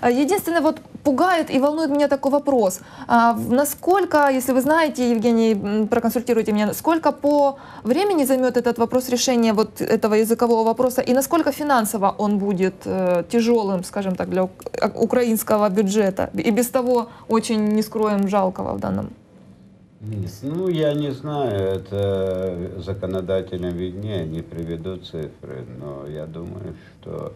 А, Единственное, вот пугает и волнует меня такой вопрос. А, насколько, если вы знаете, Евгений, проконсультируйте меня, сколько по времени займет этот вопрос решения вот этого языкового вопроса и насколько финансово он будет э, тяжелым, скажем так, для а- украинского бюджета и без того очень, не скроем, жалкого в данном Ну, я не знаю, это законодателям виднее, они приведут цифры, но я думаю, что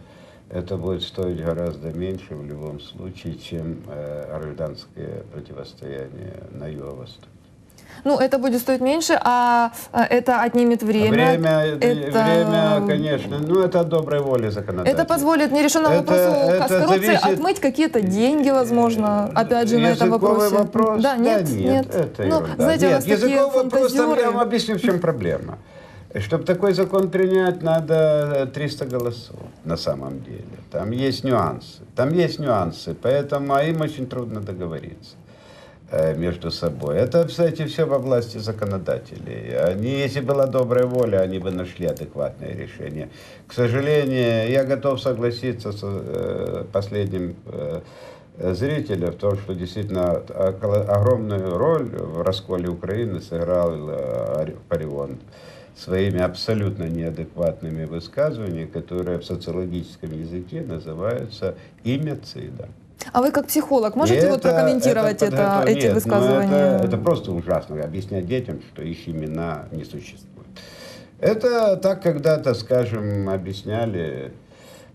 это будет стоить гораздо меньше в любом случае, чем э, гражданское противостояние на юго-востоке. Ну, это будет стоить меньше, а а, это отнимет время. Время, это- время, конечно, ну это от доброй воли законодателя. Это позволит нерешенному Это- вопросу это с коррупцией зависит- отмыть какие-то деньги, возможно, опять же, на этом Языковый вопросе. вопрос? Да, нет, нет, это Ну, ерунда. знаете, у нет, языковой вопрос, там я вам объясню, в чем проблема. Чтобы такой закон принять, надо 300 голосов на самом деле. Там есть нюансы. Там есть нюансы, поэтому а им очень трудно договориться э, между собой. Это, кстати, все во власти законодателей. Они, если была добрая воля, они бы нашли адекватное решение. К сожалению, я готов согласиться с э, последним э, зрителя в том, что действительно огромную роль в расколе Украины сыграл Парион своими абсолютно неадекватными высказываниями, которые в социологическом языке называются имяцидом. А вы как психолог можете И вот прокомментировать это, подготов- эти Нет, ну высказывания? Это, это просто ужасно, объяснять детям, что их имена не существует. Это так когда-то, скажем, объясняли,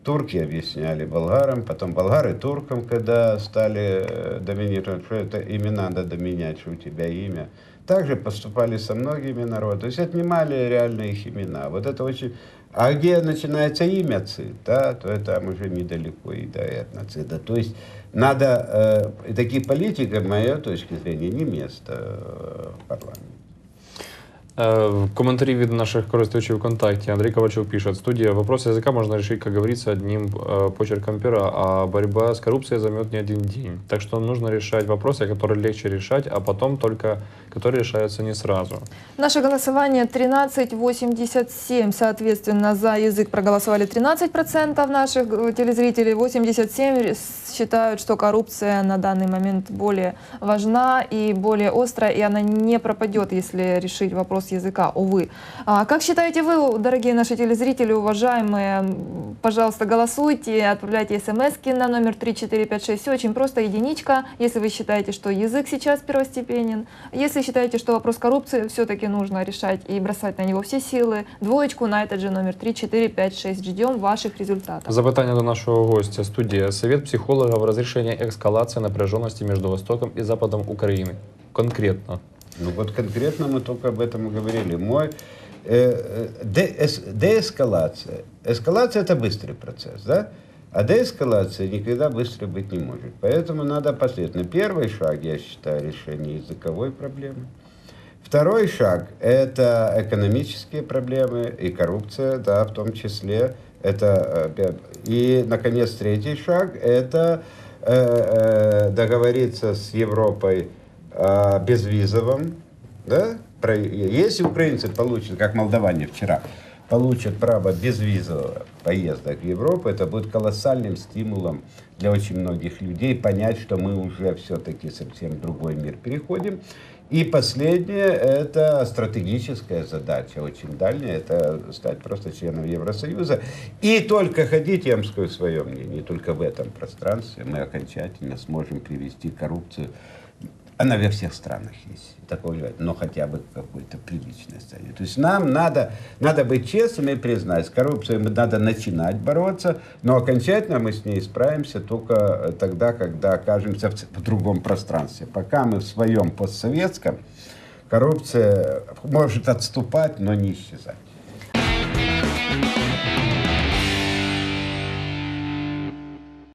турки объясняли болгарам, потом болгары туркам, когда стали э, доминировать, что это имена надо менять, что у тебя имя. Также поступали со многими народами, то есть отнимали реально их имена. Вот это очень... А где начинается имя цит, да, то это уже недалеко и до этноцида. То есть надо, э, таким политикам, моей точки зрения, не место э, в парламенте. Э, В комментарии від наших користувачів ВКонтакте. Андрей Ковальчук пишет, студия, вопрос языка можно решить, как говорится, одним э, почерком пера, а борьба с коррупцией займет не один день. Так что нужно решать вопросы, которые легче решать, а потом только, которые решаются не сразу. Наше голосование 13,87, соответственно, за язык проголосовали 13% наших э, телезрителей, 87 считают, что коррупция на данный момент более важна и более острая, и она не пропадет, если решить вопрос языка, увы. А как считаете вы, дорогие наши телезрители, уважаемые, пожалуйста, голосуйте, отправляйте смс на номер 3456, все очень просто, единичка, если вы считаете, что язык сейчас первостепенен, если считаете, что вопрос коррупции все-таки нужно решать и бросать на него все силы, двоечку на этот же номер 3456. Ждем ваших результатов. Запитання до нашого гостя. Студія. Совет психолога в разрешении эскалации напряженности между Востоком и Западом Украины. Конкретно. Ну вот конкретно мы только об этом и говорили. Мой э, э, деэс- деэскалация. Эскалация это быстрый процесс, да? А деэскалация никогда быстро быть не может. Поэтому надо последовательно. Первый шаг, я считаю, решение языковой проблемы. Второй шаг – это экономические проблемы и коррупция, да, в том числе. Это, э, и, наконец, третий шаг – это э, э, договориться с Европой о безвизовом. Да? Если украинцы получат, как молдаване вчера, получат право безвизового поезда в Европу, это будет колоссальным стимулом для очень многих людей понять, что мы уже все-таки совсем другой мир переходим. И последнее, это стратегическая задача, очень дальняя, это стать просто членом Евросоюза. И только ходить, я вам скажу свое мнение, только в этом пространстве мы окончательно сможем привести коррупцию она во всех странах есть. Такое бывает, но хотя бы какой-то приличной стране. То есть нам надо, надо быть честными и признать, с коррупцией надо начинать бороться, но окончательно мы с ней справимся только э, тогда, когда окажемся в, в другом пространстве. Пока мы в своем постсоветском, коррупция может отступать, но не исчезать.